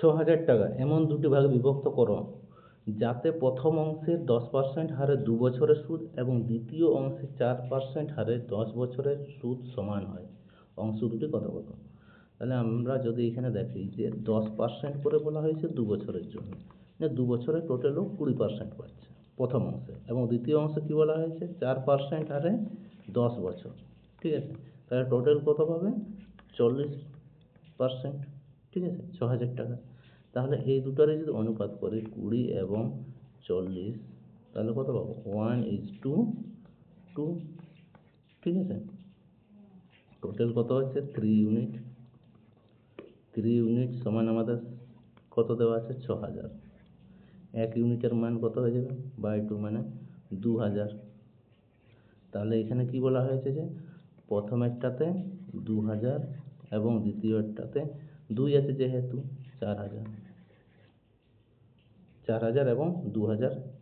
ছ হাজার টাকা, এমন দুটি ভাগে বিভক্ত করো, যাতে প্রথম অংশে দশ পার্সেন্ট হারে দু বছরের সুদ এবং দ্বিতীয় অংশে চার পার্সেন্ট হারে দশ বছরের সুদ সমান হয়। অংশ দুটি কত কত তাহলে আমরা যদি এখানে দেখি যে দশ পার্সেন্ট করে বলা হয়েছে দু বছরের জন্য মানে দু বছরে টোটালও কুড়ি পার্সেন্ট পাচ্ছে প্রথম অংশে এবং দ্বিতীয় অংশে কী বলা হয়েছে? চার পার্সেন্ট হারে দশ বছর, ঠিক আছে? তাহলে টোটাল কত পাবে চল্লিশ পার্সেন্ট ঠিক আছে? ছ হাজার টাকা। তাহলে এই দুটারে যদি অনুপাত করি কুড়ি এবং চল্লিশ, তাহলে কত পাবো? ওয়ান ইজ টু টু ঠিক আছে? টোটাল কত হচ্ছে থ্রি ইউনিট থ্রি ইউনিট সমান আমাদের কত দেওয়া আছে? ছ হাজার এক ইউনিটের মান কত হয়ে যাবে? বাই টু মানে দু হাজার তাহলে এখানে কি বলা হয়েছে যে, প্রথমেরটাতে দু হাজার এবং দ্বিতীয়টাতে দুই আছে যেহেতু। চার হাজার। চার হাজার এবং দু হাজার।